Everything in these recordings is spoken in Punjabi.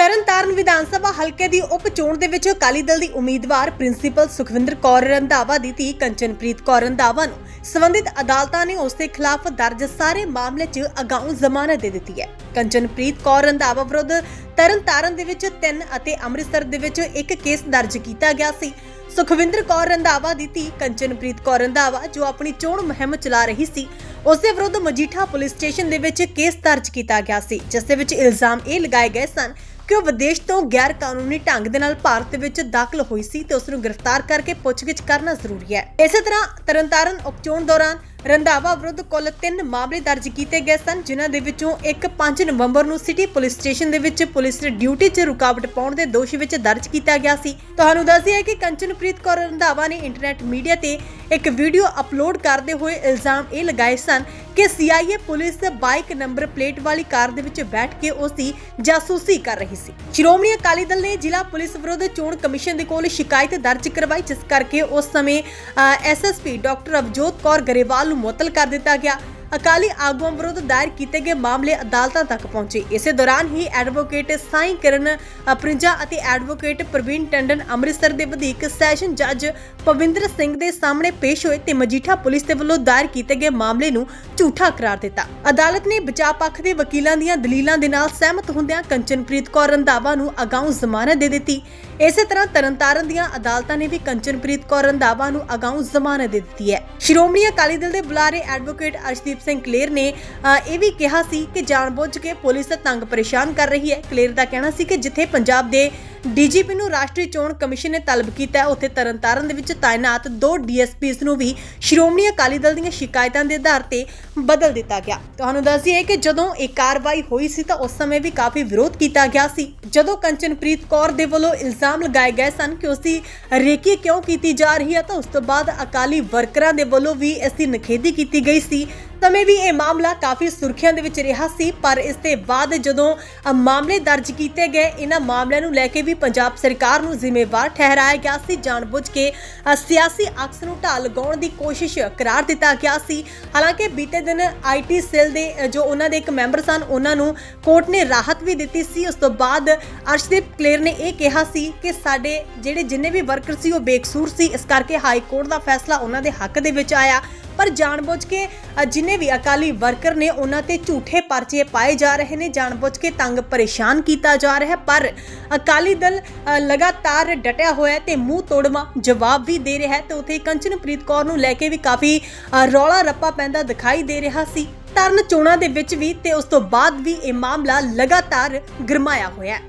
ਤਰਨਤਾਰਨ ਵਿਧਾਨ ਸਭਾ ਹਲਕੇ ਦੀ ਉਪ ਚੋਣ ਦੇ ਵਿੱਚ ਅਕਾਲੀ ਦਲ ਦੀ ਉਮੀਦਵਾਰ ਪ੍ਰਿੰਸੀਪਲ ਸੁਖਵਿੰਦਰ ਕੌਰ ਰੰਧਾਵਾ ਦੀ ਧੀ ਕੰਚਨਪ੍ਰੀਤ ਕੌਰ ਰੰਧਾਵਾ ਨੂੰ ਸੰਬੰਧਿਤ ਅਦਾਲਤਾਂ ਨੇ ਉਸ ਦੇ ਖਿਲਾਫ ਦਰਜ ਸਾਰੇ ਮਾਮਲੇ 'ਚ ਅਗਾਊਂ ਜ਼ਮਾਨਤ ਦੇ ਦਿੱਤੀ ਹੈ। ਕੰਚਨਪ੍ਰੀਤ ਕੌਰ ਰੰਧਾਵਾ ਵਿਰੁੱਧ ਤਰਨਤਾਰਨ ਦੇ ਵਿੱਚ ਤਿੰਨ ਅਤੇ ਅੰਮ੍ਰਿਤਸਰ ਦੇ ਵਿੱਚ ਇੱਕ ਕੇਸ ਦਰਜ ਕੀਤਾ ਗਿਆ ਸੀ। ਸੁਖਵਿੰਦਰ ਕੌਰ ਰੰਧਾਵਾ ਦੀ ਧੀ ਕੰਚਨਪ੍ਰੀਤ ਕੌਰ ਰੰਧਾਵਾ, ਜੋ ਆਪਣੀ ਚੋਣ ਮੁਹਿੰਮ ਚਲਾ ਰਹੀ ਸੀ, ਉਸ ਦੇ ਵਿਰੁੱਧ ਮਜੀਠਾ ਪੁਲਿਸ ਸਟੇਸ਼ਨ ਦੇ ਵਿੱਚ ਕੇਸ ਦਰਜ ਕੀਤਾ ਗਿਆ ਸੀ, ਜਿਸ ਦੇ ਵਿੱਚ ਇਲਜ਼ਾਮ ਇਹ ਲਗਾਏ ਗਏ ਸਨ ਕਿ ਉਹ ਵਿਦੇਸ਼ ਤੋਂ ਗੈਰ ਕਾਨੂੰਨੀ ਢੰਗ ਦੇ ਨਾਲ ਭਾਰਤ ਵਿੱਚ ਦਾਖਲ ਹੋਈ ਸੀ ਤੇ ਉਸ ਨੂੰ ਗ੍ਰਿਫਤਾਰ ਕਰਕੇ ਪੁੱਛਗਿੱਛ ਕਰਨਾ ਜ਼ਰੂਰੀ ਹੈ। ਇਸੇ ਤਰ੍ਹਾਂ ਤਰਨਤਾਰਨ ਉਪਚੋਣ ਦੌਰਾਨ ਰੰਧਾਵਾ ਵਿਰੁੱਧ ਕੁੱਲ 3 ਮਾਮਲੇ ਦਰਜ ਕੀਤੇ ਗਏ ਸਨ, ਜਿਨ੍ਹਾਂ ਦੇ ਵਿੱਚੋਂ ਇੱਕ 5 ਨਵੰਬਰ ਨੂੰ ਸਿਟੀ ਪੁਲਿਸ ਸਟੇਸ਼ਨ ਦੇ ਵਿੱਚ ਪੁਲਿਸ ਡਿਊਟੀ 'ਚ ਰੁਕਾਵਟ ਪਾਉਣ ਦੇ ਦੋਸ਼ ਵਿੱਚ ਦਰਜ ਕੀਤਾ ਗਿਆ ਸੀ। ਤੁਹਾਨੂੰ ਦੱਸ ਦਈਏ ਕਿ ਕੰਚਨਪ੍ਰੀਤ ਕੌਰ ਰੰਧਾਵਾ ਨੇ ਇੰਟਰਨੈਟ ਮੀਡੀਆ ਤੇ ਇੱਕ ਵੀਡੀਓ ਅਪਲੋਡ ਕਰਦੇ ਹੋਏ ਇਲਜ਼ਾਮ ਇਹ ਲਗਾਏ ਸਨ ਕਿ CIA police bike number plate ਵਾਲੀ ਕਾਰ ਦੇ ਵਿੱਚ ਬੈਠ ਕੇ ਉਸ ਦੀ ਜਾਸੂਸੀ ਕਰ ਰਹੀ ਸੀ। ਸ਼੍ਰੋਮਣੀ ਅਕਾਲੀ ਦਲ ਨੇ ਜ਼ਿਲ੍ਹਾ ਪੁਲਿਸ ਵਿਰੁੱਧ ਚੋਣ ਕਮਿਸ਼ਨ ਦੇ ਕੋਲ ਸ਼ਿਕਾਇਤ ਦਰਜ ਕਰਵਾਈ, ਜਿਸ ਕਰਕੇ ਉਸ ਸਮੇਂ ਐਸਐਸਪੀ ਡਾਕਟਰ ਅਵਜੋਤ ਕੌਰ ਗਰੇਵਾਲ ਨੂੰ ਮੁਅੱਤਲ ਕਰ ਦਿੱਤਾ ਗਿਆ। ਅਕਾਲੀ ਆਗੂਆਂ ਵਿਰੁੱਧ ਦਾਇਰ ਕੀਤੇ ਗਏ ਮਾਮਲੇ ਅਦਾਲਤਾਂ ਤੱਕ ਪਹੁੰਚੇ। ਇਸੇ ਦੌਰਾਨ ਹੀ ਐਡਵੋਕੇਟ ਸਾਈਂ ਕਿਰਨ ਅਪਰਿੰਜਾ ਅਤੇ ਐਡਵੋਕੇਟ ਪ੍ਰਵੀਨ ਟੰਡਨ ਅੰਮ੍ਰਿਤਸਰ ਦੇ ਵਧੀਕ ਸੈਸ਼ਨ ਜੱਜ ਪਵਿੰਦਰ ਸਿੰਘ ਦੇ ਸਾਹਮਣੇ ਪੇਸ਼ ਹੋਏ ਤੇ ਮਜੀਠਾ ਪੁਲਿਸ ਦੇ ਵੱਲੋਂ ਦਾਇਰ ਕੀਤੇ ਗਏ ਮਾਮਲੇ ਨੂੰ ਝੂਠਾ ਕਰਾਰ ਦਿੱਤਾ। ਅਦਾਲਤ ਨੇ ਬਚਾਅ ਪੱਖ ਦੇ ਵਕੀਲਾਂ ਦੀਆਂ ਦਲੀਲਾਂ ਦੇ ਨਾਲ ਸਹਿਮਤ ਹੁੰਦਿਆਂ ਕੰਚਨਪ੍ਰੀਤ ਕੌਰ ਰੰਧਾਵਾ ਨੂੰ ਅਗਾਊਂ ਜ਼ਮਾਨਤ ਦੇ ਦਿੱਤੀ। ਇਸੇ ਤਰ੍ਹਾਂ ਤਰਨਤਾਰਨ ਦੀਆਂ ਅਦਾਲਤਾਂ ਨੇ ਵੀ ਕੰਚਨਪ੍ਰੀਤ ਕੌਰ ਰੰਧਾਵਾ ਨੂੰ ਅਗਾਊਂ ਜ਼ਮਾਨਤ ਦੇ ਦਿੱਤੀ ਹੈ। ਸ਼੍ਰੋਮਣੀ ਅਕਾਲੀ ਦਲ ਦੇ ਬੁਲਾਰੇ ਐਡਵੋਕੇਟ ਅਰਸ਼ਦੀਪ ਸਿੰਘ ਕਲੇਰ ਨੇ ਇਹ ਵੀ ਕਿਹਾ ਸੀ ਕਿ ਜਾਣਬੁੱਝ ਕੇ ਪੁਲਿਸ ਤੰਗ ਪਰੇਸ਼ਾਨ ਕਰ ਰਹੀ ਹੈ। ਕਲੇਰ ਦਾ ਕਹਿਣਾ ਸੀ ਕਿ ਜਿੱਥੇ ਪੰਜਾਬ ਦੇ ਡੀਜੀਪੀ ਨੂੰ ਰਾਸ਼ਟਰੀ ਚੋਣ ਕਮਿਸ਼ਨ ਨੇ ਤਲਬ ਕੀਤਾ ਹੈ ਉੱਥੇ ਤਰਨਤਾਰਨ ਦੇ ਵਿੱਚ ਤਾਇਨਾਤ ਦੋ ਡੀਐਸਪੀਸ ਨੂੰ ਵੀ ਸ਼੍ਰੋਮਣੀ ਅਕਾਲੀ ਦਲ ਦੀਆਂ ਸ਼ਿਕਾਇਤਾਂ ਦੇ ਆਧਾਰ ਤੇ ਬਦਲ ਦਿੱਤਾ ਗਿਆ। ਤੁਹਾਨੂੰ ਦੱਸ ਦਈਏ ਕਿ ਜਦੋਂ ਇਹ ਕਾਰਵਾਈ ਹੋਈ ਸੀ ਤਾਂ ਉਸ ਸਮੇਂ ਵੀ ਕਾਫੀ ਵਿਰੋਧ ਕੀਤਾ ਗਿਆ ਸੀ। ਜਦੋਂ ਕੰਚਨਪ੍ਰੀਤ ਕੌਰ ਦੇ ਵੱਲੋਂ ਇਲਜ਼ਾਮ ਲਗਾਏ ਗਏ ਸਨ ਕਿ ਉਸ ਦੀ ਰੇਕੀ ਕਿਉਂ ਕੀਤੀ ਜਾ ਰਹੀ ਹੈ, ਤਾਂ ਉਸ ਤੋਂ ਬਾਅਦ ਅਕਾਲੀ ਵਰਕਰਾਂ ਦੇ ਵੱਲੋਂ ਵੀ ਇਸ ਦੀ ਨਖੇਦੀ ਕੀਤੀ ਗਈ ਸੀ। ਸਮੇਂ ਵੀ ਇਹ ਮਾਮਲਾ ਕਾਫੀ ਸੁਰਖੀਆਂ ਦੇ ਵਿੱਚ ਰਿਹਾ ਸੀ, ਪਰ ਇਸ ਦੇ ਬਾਅਦ ਜਦੋਂ ਮਾਮਲੇ ਦਰਜ ਕੀਤੇ ਗਏ, ਇਹਨਾਂ ਮਾਮਲਿਆਂ ਨੂੰ ਲੈ ਕੇ ਵੀ ਪੰਜਾਬ ਸਰਕਾਰ ਨੂੰ ਜ਼ਿੰਮੇਵਾਰ ਠਹਿਰਾਇਆ ਗਿਆ ਸੀ। ਜਾਣਬੁੱਝ ਕੇ ਸਿਆਸੀ ਅਕਸ ਨੂੰ ਢਾਲ ਲਗਾਉਣ ਦੀ ਕੋਸ਼ਿਸ਼ ਕਰਾਰ ਦਿੱਤਾ ਗਿਆ ਸੀ। ਹਾਲਾਂਕਿ ਬੀਤੇ ਦਿਨ ਆਈਟੀ ਸੈੱਲ ਦੇ ਜੋ ਉਹਨਾਂ ਦੇ ਇੱਕ ਮੈਂਬਰ ਸਨ, ਉਹਨਾਂ ਨੂੰ ਕੋਰਟ ਨੇ ਰਾਹਤ ਵੀ ਦਿੱਤੀ ਸੀ। ਉਸ ਤੋਂ ਬਾਅਦ ਅਰਸ਼ਦੀਪ ਕਲੇਰ ਨੇ ਇਹ ਕਿਹਾ ਸੀ ਕਿ ਸਾਡੇ ਜਿਹੜੇ ਜਿੰਨੇ ਵੀ ਵਰਕਰ ਸੀ, ਉਹ ਬੇਕਸੂਰ ਸੀ। ਇਸ ਕਰਕੇ ਹਾਈ ਕੋਰਟ ਦਾ ਫੈਸਲਾ ਉਹਨਾਂ ਦੇ ਹੱਕ ਦੇ ਵਿੱਚ ਆਇਆ। ਪਰ ਜਾਣਬੁੱਝ ਕੇ ਅ, ਵੀ ਅਕਾਲੀ ਵਰਕਰ ਨੇ ਉਹਨਾਂ ਤੇ ਝੂਠੇ ਪਰਚੇ ਪਾਏ ਜਾ ਰਹੇ ਨੇ ਜਾਣਬੁੱਝ ਕੇ ਤੰਗ ਪਰੇਸ਼ਾਨ ਕੀਤਾ ਜਾ ਰਿਹਾ ਹੈ। ਪਰ ਅਕਾਲੀ ਦਲ ਲਗਾਤਾਰ ਡਟਿਆ ਹੋਇਆ ਤੇ ਮੂੰਹ ਤੋੜਵਾ ਜਵਾਬ ਵੀ ਦੇ ਰਿਹਾ ਹੈ ਤੇ ਉਥੇ ਕੰਚਨਪ੍ਰੀਤ ਕੌਰ ਨੂੰ ਲੈ ਕੇ ਵੀ ਕਾਫੀ ਰੌਲਾ ਰੱਪਾ ਪੈਂਦਾ ਦਿਖਾਈ ਦੇ ਰਿਹਾ ਸੀ। ਤਰਨ ਚੋਣਾਂ ਦੇ ਵਿੱਚ ਵੀ ਤੇ ਉਸ ਤੋਂ ਬਾਅਦ ਵੀ ਇਹ ਮਾਮਲਾ ਲਗਾਤਾਰ ਗਰਮਾਇਆ ਹੋਇਆ ਹੈ।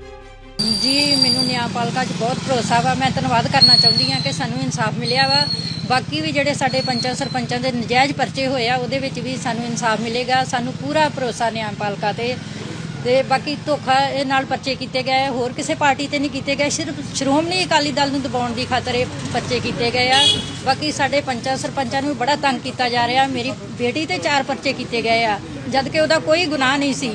ਜੀ, ਮੈਨੂੰ ਨਿਆਂਪਾਲਕਾ 'ਚ ਬਹੁਤ ਭਰੋਸਾ ਵਾ। ਮੈਂ ਧੰਨਵਾਦ ਕਰਨਾ ਚਾਹੁੰਦੀ ਹਾਂ ਕਿ ਸਾਨੂੰ ਇਨਸਾਫ ਮਿਲਿਆ ਵਾ। ਬਾਕੀ ਵੀ ਜਿਹੜੇ ਸਾਡੇ ਪੰਚਾਂ ਸਰਪੰਚਾਂ ਦੇ ਨਜਾਇਜ਼ ਪਰਚੇ ਹੋਏ ਆ, ਉਹਦੇ ਵਿੱਚ ਵੀ ਸਾਨੂੰ ਇਨਸਾਫ ਮਿਲੇਗਾ। ਸਾਨੂੰ ਪੂਰਾ ਭਰੋਸਾ ਨਿਆਂਪਾਲਕਾ ਤੇ। ਤੇ ਬਾਕੀ ਧੋਖਾ ਇਹ ਨਾਲ ਪਰਚੇ ਕੀਤੇ ਗਏ ਹੋਰ ਕਿਸੇ ਪਾਰਟੀ ਤੇ ਨਹੀਂ ਕੀਤੇ ਗਏ। ਸਿਰਫ ਸ਼੍ਰੋਮਣੀ ਅਕਾਲੀ ਦਲ ਨੂੰ ਦਬਾਉਣ ਦੀ ਖਾਤਰ ਇਹ ਪਰਚੇ ਕੀਤੇ ਗਏ ਆ। ਬਾਕੀ ਸਾਡੇ ਪੰਚਾਂ ਸਰਪੰਚਾਂ ਨੂੰ ਵੀ ਬੜਾ ਤੰਗ ਕੀਤਾ ਜਾ ਰਿਹਾ। ਮੇਰੀ ਬੇਟੀ ਤੇ ਚਾਰ ਪਰਚੇ ਕੀਤੇ ਗਏ ਆ। ਜਦ ਕਿ ਉਹਦਾ ਕੋਈ ਗੁਨਾਹ ਨਹੀਂ ਸੀ।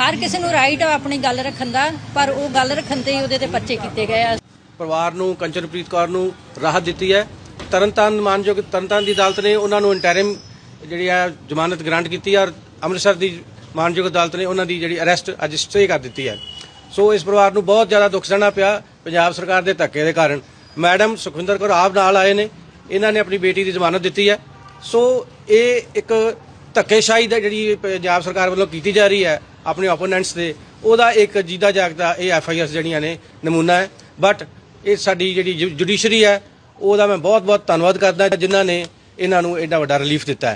ਹਰ ਕਿਸੇ ਨੂੰ ਰਾਈਟ ਆ ਆਪਣੀ ਗੱਲ ਰੱਖਣ ਦਾ, ਪਰ ਉਹ ਗੱਲ ਰੱਖਣ ਤੇ ਹੀ ਉਹਦੇ ਤੇ ਪਰਚੇ ਕੀਤੇ ਗਏ ਆ। ਪਰਿਵਾਰ ਨੂੰ, ਕੰਚਨਪ੍ਰੀਤ ਕੌਰ ਨੂੰ ਰਾਹਤ ਦਿੱਤੀ ਹੈ। ਤਰਨਤਾਰਨ ਮਾਨਯੋਗ ਤਰਨਤਾਰਨ ਦੀ ਅਦਾਲਤ ਨੇ ਉਹਨਾਂ ਨੂੰ ਇੰਟਰਿਮ ਜਿਹੜੀ ਆ ਜ਼ਮਾਨਤ ਗ੍ਰਾਂਟ ਕੀਤੀ ਹੈ ਔਰ ਅੰਮ੍ਰਿਤਸਰ ਦੀ ਮਾਨਯੋਗ ਅਦਾਲਤ ਨੇ ਉਹਨਾਂ ਦੀ ਜਿਹੜੀ ਅਰੈਸਟ ਅੱਜ ਸਟੇ ਕਰ ਦਿੱਤੀ ਹੈ। ਸੋ ਇਸ ਪਰਿਵਾਰ ਨੂੰ ਬਹੁਤ ਜ਼ਿਆਦਾ ਦੁੱਖ ਸਹਿਣਾ ਪਿਆ ਪੰਜਾਬ ਸਰਕਾਰ ਦੇ ਧੱਕੇ ਦੇ ਕਾਰਨ। ਮੈਡਮ ਸੁਖਵਿੰਦਰ ਕੌਰ ਆਪ ਨਾਲ ਆਏ ਨੇ। ਇਹਨਾਂ ਨੇ ਆਪਣੀ ਬੇਟੀ ਦੀ ਜ਼ਮਾਨਤ ਦਿੱਤੀ ਹੈ। ਸੋ ਇਹ ਇੱਕ ਧੱਕੇਸ਼ਾਹੀ ਦਾ ਜਿਹੜੀ ਪੰਜਾਬ ਸਰਕਾਰ ਵੱਲੋਂ ਕੀਤੀ ਜਾ ਰਹੀ ਹੈ ਆਪਣੇ ਓਪੋਨੈਂਟਸ ਦੇ। ਉਹਦਾ ਇੱਕ ਜੀਦਾ ਜਾਗਦਾ ਇਹ ਐਫ ਆਈ ਆਰ ਜਿਹੜੀਆਂ ਨੇ, ਨਮੂਨਾ ਹੈ। ਬਟ ਇਹ ਸਾਡੀ ਜਿਹੜੀ ਜੁਡੀਸ਼ਰੀ ਹੈ, ਉਹਦਾ ਮੈਂ ਬਹੁਤ ਬਹੁਤ ਧੰਨਵਾਦ ਕਰਦਾ ਜਿਨ੍ਹਾਂ ਨੇ ਇਹਨਾਂ ਨੂੰ ਐਡਾ ਵੱਡਾ ਰਿਲੀਫ ਦਿੱਤਾ ਹੈ।